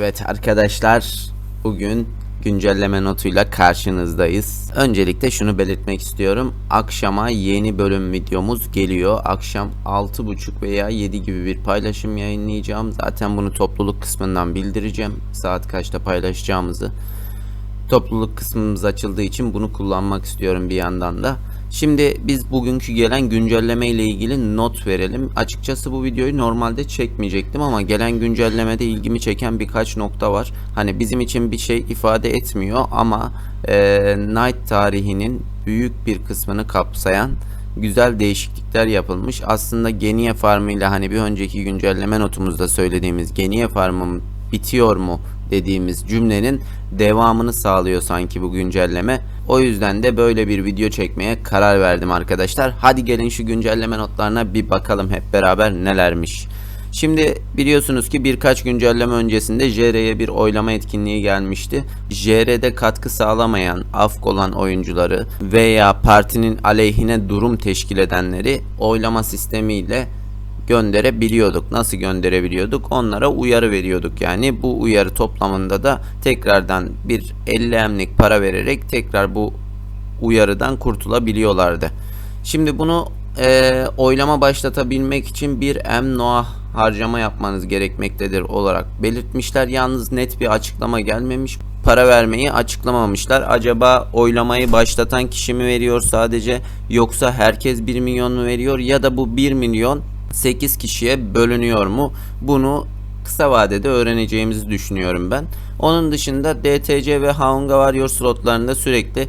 Evet arkadaşlar bugün güncelleme notuyla karşınızdayız. Öncelikle şunu belirtmek istiyorum. Akşama yeni bölüm videomuz geliyor. Akşam 6.30 veya 7 gibi bir paylaşım yayınlayacağım. Zaten bunu topluluk kısmından bildireceğim. Saat kaçta paylaşacağımızı. Topluluk kısmımız açıldığı için bunu kullanmak istiyorum bir yandan da. Şimdi biz bugünkü gelen güncelleme ile ilgili not verelim. Açıkçası bu videoyu normalde çekmeyecektim ama gelen güncellemede ilgimi çeken birkaç nokta var. Hani bizim için bir şey ifade etmiyor ama e, Night tarihinin büyük bir kısmını kapsayan güzel değişiklikler yapılmış. Aslında Genie Farmı ile hani bir önceki güncelleme notumuzda söylediğimiz Genie Farm'ın bitiyor mu dediğimiz cümlenin devamını sağlıyor sanki bu güncelleme. O yüzden de böyle bir video çekmeye karar verdim arkadaşlar. Hadi gelin şu güncelleme notlarına bir bakalım hep beraber nelermiş. Şimdi biliyorsunuz ki birkaç güncelleme öncesinde JR'ye bir oylama etkinliği gelmişti. JR'de katkı sağlamayan, afk olan oyuncuları veya partinin aleyhine durum teşkil edenleri oylama sistemiyle gönderebiliyorduk. Nasıl gönderebiliyorduk? Onlara uyarı veriyorduk. Yani bu uyarı toplamında da tekrardan bir 50 emlik para vererek tekrar bu uyarıdan kurtulabiliyorlardı. Şimdi bunu e, oylama başlatabilmek için bir M Noah harcama yapmanız gerekmektedir olarak belirtmişler. Yalnız net bir açıklama gelmemiş. Para vermeyi açıklamamışlar. Acaba oylamayı başlatan kişi mi veriyor sadece yoksa herkes 1 milyon mu veriyor ya da bu 1 milyon 8 kişiye bölünüyor mu? Bunu kısa vadede öğreneceğimizi düşünüyorum ben. Onun dışında DTC ve Haunga Warrior slotlarında sürekli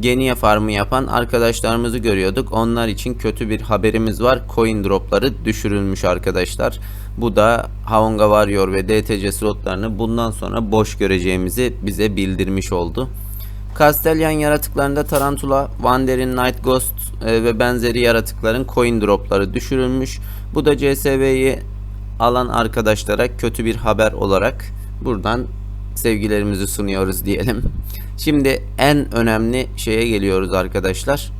Genia farmı yapan arkadaşlarımızı görüyorduk. Onlar için kötü bir haberimiz var. Coin dropları düşürülmüş arkadaşlar. Bu da Haunga Warrior ve DTC slotlarını bundan sonra boş göreceğimizi bize bildirmiş oldu. Castellan yaratıklarında Tarantula, Wander'in Night Ghost e, ve benzeri yaratıkların coin dropları düşürülmüş. Bu da CSV'yi alan arkadaşlara kötü bir haber olarak buradan sevgilerimizi sunuyoruz diyelim. Şimdi en önemli şeye geliyoruz arkadaşlar.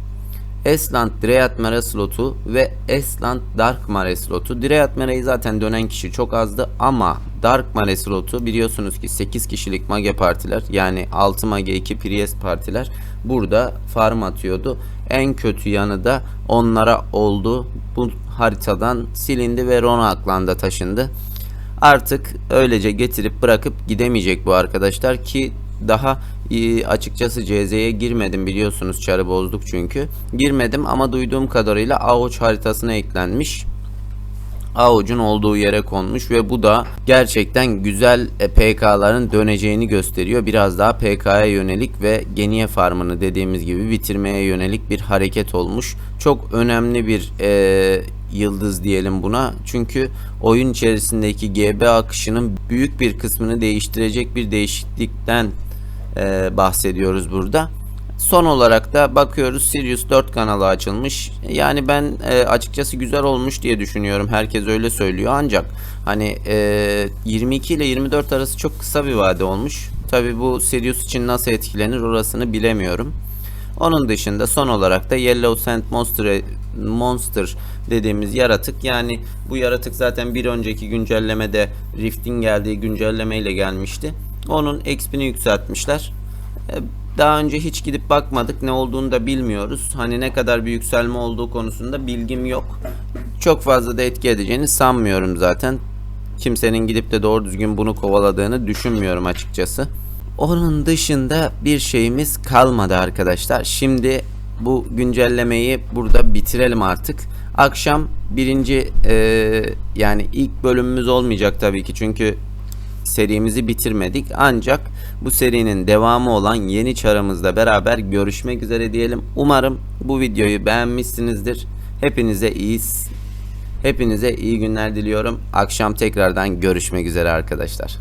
Esland Dread Mare slotu ve Esland Dark Mare slotu. Mare'yi zaten dönen kişi çok azdı ama Dark Mare slotu biliyorsunuz ki 8 kişilik mage partiler yani 6 mage 2 priest partiler burada farm atıyordu. En kötü yanı da onlara oldu. Bu haritadan silindi ve Ronakland'a taşındı. Artık öylece getirip bırakıp gidemeyecek bu arkadaşlar ki daha açıkçası CZ'ye girmedim biliyorsunuz çarı bozduk çünkü. Girmedim ama duyduğum kadarıyla Avuç haritasına eklenmiş. Avucun olduğu yere konmuş ve bu da gerçekten güzel e, PK'ların döneceğini gösteriyor. Biraz daha PK'ya yönelik ve Geniye farmını dediğimiz gibi bitirmeye yönelik bir hareket olmuş. Çok önemli bir e, yıldız diyelim buna. Çünkü oyun içerisindeki GB akışının büyük bir kısmını değiştirecek bir değişiklikten e, bahsediyoruz burada. Son olarak da bakıyoruz Sirius 4 kanalı açılmış. Yani ben e, açıkçası güzel olmuş diye düşünüyorum. Herkes öyle söylüyor ancak hani e, 22 ile 24 arası çok kısa bir vade olmuş. Tabi bu Sirius için nasıl etkilenir orasını bilemiyorum. Onun dışında son olarak da Yellow Sand Monster, Monster dediğimiz yaratık yani bu yaratık zaten bir önceki güncellemede Rift'in geldiği güncellemeyle gelmişti. Onun XP'ni yükseltmişler. E, daha önce hiç gidip bakmadık ne olduğunu da bilmiyoruz. Hani ne kadar bir yükselme olduğu konusunda bilgim yok. Çok fazla da etki edeceğini sanmıyorum zaten. Kimsenin gidip de doğru düzgün bunu kovaladığını düşünmüyorum açıkçası. Onun dışında bir şeyimiz kalmadı arkadaşlar. Şimdi bu güncellemeyi burada bitirelim artık. Akşam birinci e, yani ilk bölümümüz olmayacak tabii ki çünkü serimizi bitirmedik. Ancak bu serinin devamı olan yeni çarımızla beraber görüşmek üzere diyelim. Umarım bu videoyu beğenmişsinizdir. Hepinize iyi Hepinize iyi günler diliyorum. Akşam tekrardan görüşmek üzere arkadaşlar.